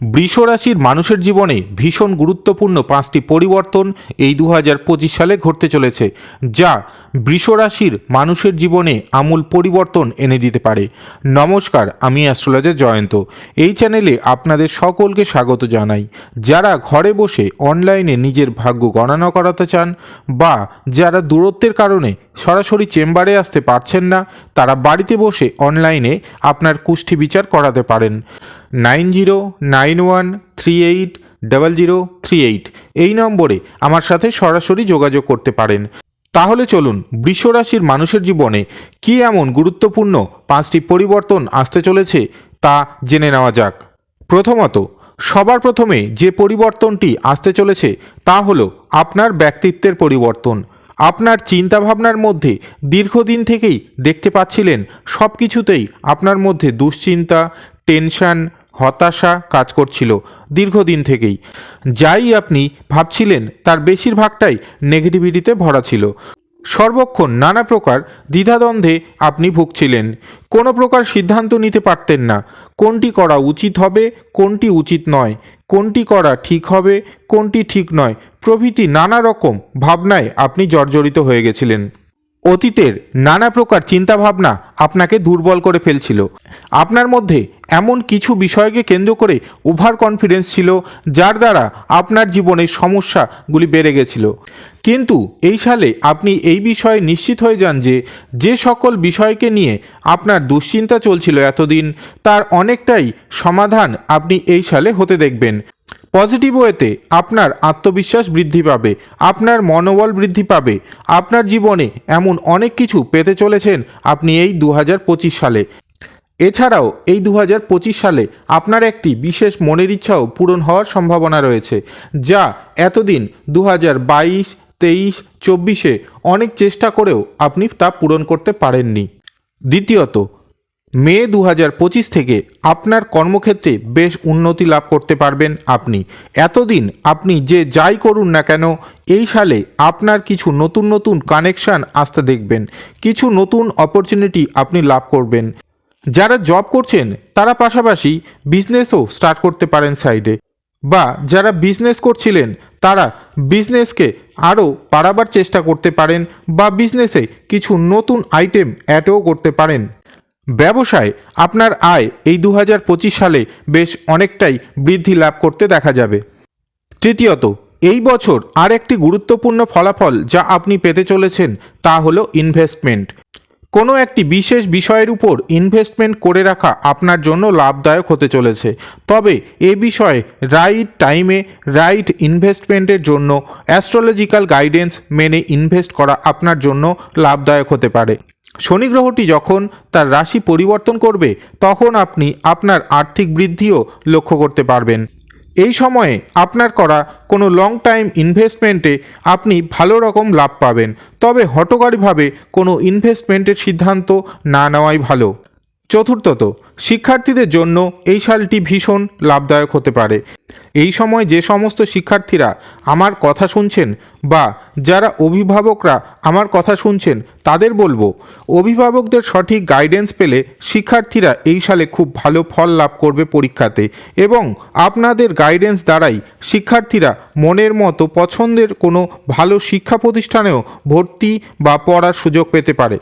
বৃষ রাশির মানুষের জীবনে ভীষণ গুরুত্বপূর্ণ পাঁচটি পরিবর্তন এই দু হাজার পঁচিশ সালে ঘটতে চলেছে, যা বৃষ রাশির মানুষের জীবনে আমূল পরিবর্তন এনে দিতে পারে। নমস্কার, আমি অ্যাস্ট্রোলজার জয়ন্ত। এই চ্যানেলে আপনাদের সকলকে স্বাগত জানাই। যারা ঘরে বসে অনলাইনে নিজের ভাগ্য গণনা করাতে চান বা যারা দূরত্বের কারণে সরাসরি চেম্বারে আসতে পারছেন না, তারা বাড়িতে বসে অনলাইনে আপনার কুষ্ঠি বিচার করাতে পারেন। Nine zero nine one three eight double zero three eight. এই নম্বরে আমার সাথে সরাসরি যোগাযোগ করতে পারেন। তাহলে চলুন বৃষ রাশির মানুষের জীবনে কী এমন গুরুত্বপূর্ণ পাঁচটি পরিবর্তন আসতে চলেছে তা জেনে নেওয়া যাক। প্রথমত, সবার প্রথমে যে পরিবর্তনটি আসতে চলেছে তা হলো আপনার ব্যক্তিত্বের পরিবর্তন। আপনার চিন্তাভাবনার মধ্যে দীর্ঘদিন থেকেই দেখতে পাচ্ছিলেন সব কিছুতেই আপনার মধ্যে দুশ্চিন্তা, টেনশন হতাশা কাজ করছিল দীর্ঘদিন থেকেই। যাই আপনি ভাবছিলেন, তার বেশিরভাগটাই নেগেটিভিটিতে ভরা ছিল। সর্বক্ষণ নানা প্রকার দ্বিধাদ্বন্দ্বে আপনি ভুগছিলেন। কোনো প্রকার সিদ্ধান্ত নিতে পারতেন না। কোনটি করা উচিত হবে, কোনটি উচিত নয়। কোনটি করা ঠিক হবে, কোনটি ঠিক নয়। প্রভৃতি নানা রকম ভাবনায় আপনি জর্জরিত হয়ে গেছিলেন। অতীতের নানা প্রকার চিন্তাভাবনা আপনাকে দুর্বল করে ফেলছিল। আপনার মধ্যে এমন কিছু বিষয়কে কেন্দ্র করে ওভার কনফিডেন্স ছিল, যার দ্বারা আপনার জীবনের সমস্যাগুলি বেড়ে গেছিল। কিন্তু এই সালে আপনি এই বিষয়ে নিশ্চিত হয়ে যান যে যে সকল বিষয়কে নিয়ে আপনার দুশ্চিন্তা চলছিল এতদিন, তার অনেকটাই সমাধান আপনি এই সালে হতে দেখবেন। পজিটিভ ওয়েতে আপনার আত্মবিশ্বাস বৃদ্ধি পাবে, আপনার মনোবল বৃদ্ধি পাবে, আপনার জীবনে এমন অনেক কিছু পেতে চলেছেন আপনি এই দু হাজার পঁচিশ সালে। এছাড়াও এই দু হাজার পঁচিশ সালে আপনার একটি বিশেষ মনের ইচ্ছাও পূরণ হওয়ার সম্ভাবনা রয়েছে, যা এতদিন দু হাজার বাইশ, তেইশ, চব্বিশে অনেক চেষ্টা করেও আপনি তা পূরণ করতে পারেননি। দ্বিতীয়ত মে দু পঁচিশ থেকে আপনার কর্মক্ষেত্রে বেশ উন্নতি লাভ করতে পারবেন আপনি। এতদিন আপনি যে যাই করুন না কেন, এই সালে আপনার কিছু নতুন নতুন কানেকশান আসতে দেখবেন। কিছু নতুন অপরচুনিটি আপনি লাভ করবেন। যারা জব করছেন, তারা পাশাপাশি বিজনেসও স্টার্ট করতে পারেন সাইডে বা যারা বিজনেস করছিলেন, তারা বিজনেসকে আরও বাড়াবার চেষ্টা করতে পারেন বা বিজনেসে কিছু নতুন আইটেম অ্যাডও করতে পারেন। ব্যবসায় আপনার আয় এই দু হাজার পঁচিশ সালে বেশ অনেকটাই বৃদ্ধি লাভ করতে দেখা যাবে। তৃতীয়ত, এই বছর আর একটি গুরুত্বপূর্ণ ফলাফল যা আপনি পেতে চলেছেন তা হলো ইনভেস্টমেন্ট কোনো একটি বিশেষ বিষয়ের উপর ইনভেস্টমেন্ট করে রাখা আপনার জন্য লাভদায়ক হতে চলেছে। তবে এ বিষয়ে রাইট টাইমে রাইট ইনভেস্টমেন্টের জন্য অ্যাস্ট্রোলজিক্যাল গাইডেন্স মেনে ইনভেস্ট করা আপনার জন্য লাভদায়ক হতে পারে। শনি গ্রহটি যখন তার রাশি পরিবর্তন করবে, তখন আপনি আপনার আর্থিক বৃদ্ধিও লক্ষ্য করতে পারবেন। এই সময়ে আপনার করা কোনো লং টাইম ইনভেস্টমেন্টে আপনি ভালো রকম লাভ পাবেন, তবে হটকারীভাবে কোনো ইনভেস্টমেন্টের সিদ্ধান্ত না নেওয়াই ভালো। চতুর্থত, শিক্ষার্থীদের জন্য এই সালটি ভীষণ লাভদায়ক হতে পারে। এই সময় যে সমস্ত শিক্ষার্থীরা আমার কথা শুনছেন বা যারা অভিভাবকরা আমার কথা শুনছেন, তাদের বলব, অভিভাবকদের সঠিক গাইডেন্স পেলে শিক্ষার্থীরা এই সালে খুব ভালো ফল লাভ করবে পরীক্ষাতে এবং আপনাদের গাইডেন্স দ্বারাই শিক্ষার্থীরা মনের মতো পছন্দের কোনো ভালো শিক্ষা প্রতিষ্ঠানেও ভর্তি বা পড়ার সুযোগ পেতে পারে।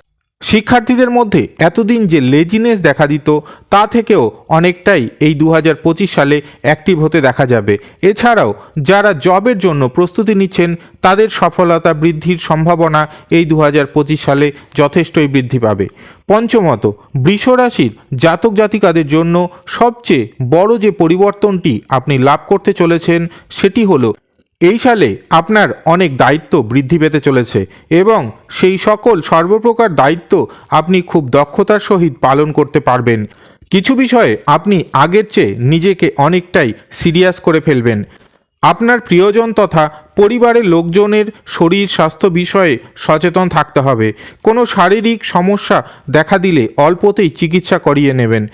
শিক্ষার্থীদের মধ্যে এতদিন যে লেজিনেস দেখা দিত, তা থেকেও অনেকটাই এই দু হাজার পঁচিশ সালে অ্যাক্টিভ হতে দেখা যাবে। এছাড়াও যারা জবের জন্য প্রস্তুতি নিচ্ছেন, তাদের সফলতা বৃদ্ধির সম্ভাবনা এই দু হাজার পঁচিশ সালে যথেষ্টই বৃদ্ধি পাবে। পঞ্চমত, বৃষ রাশির জাতক জাতিকাদের জন্য সবচেয়ে বড় যে পরিবর্তনটি আপনি লাভ করতে চলেছেন, সেটি হলো এই সালে আপনার অনেক দায়িত্ব বৃদ্ধি পেতে চলেছে এবং সেই সকল সর্বপ্রকার দায়িত্ব আপনি খুব দক্ষতার সহিত পালন করতে পারবেন। কিছু বিষয়ে আপনি আগের চেয়ে নিজেকে অনেকটাই সিরিয়াস করে ফেলবেন। আপনার প্রিয়জন তথা পরিবারের লোকজনের শরীর স্বাস্থ্য বিষয়ে সচেতন থাকতে হবে। কোনো শারীরিক সমস্যা দেখা দিলে অল্পতেই চিকিৎসা করিয়ে নেবেন।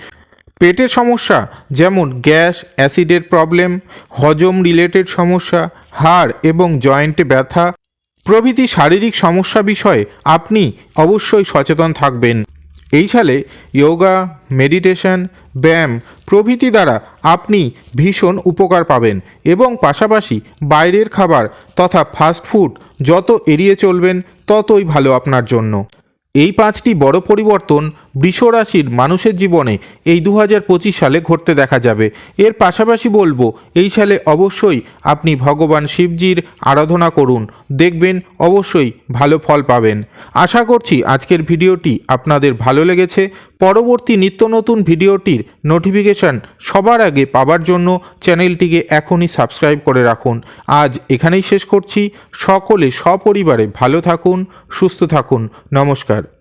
পেটের সমস্যা যেমন গ্যাস, অ্যাসিডের প্রবলেম হজম রিলেটেড সমস্যা হাড় এবং জয়েন্টে ব্যথা, প্রভৃতি শারীরিক সমস্যা বিষয়ে আপনি অবশ্যই সচেতন থাকবেন। এই সালে যোগা মেডিটেশন, ব্যায়াম প্রভৃতি দ্বারা আপনি ভীষণ উপকার পাবেন এবং পাশাপাশি বাইরের খাবার তথা ফাস্ট ফুড যত এড়িয়ে চলবেন ততই ভালো আপনার জন্য। এই পাঁচটি বড় পরিবর্তন বৃষ রাশির মানুষের জীবনে এই দু হাজার পঁচিশ সালে ঘটতে দেখা যাবে। এর পাশাপাশি বলব, এই সালে অবশ্যই আপনি ভগবান শিবজির আরাধনা করুন। দেখবেন অবশ্যই ভালো ফল পাবেন। আশা করছি আজকের ভিডিওটি আপনাদের ভালো লেগেছে। পরবর্তী নিত্য নতুন ভিডিওটির নোটিফিকেশান সবার আগে পাবার জন্য চ্যানেলটিকে এখনই সাবস্ক্রাইব করে রাখুন। আজ এখানেই শেষ করছি। সকলে সপরিবারে ভালো থাকুন, সুস্থ থাকুন। নমস্কার।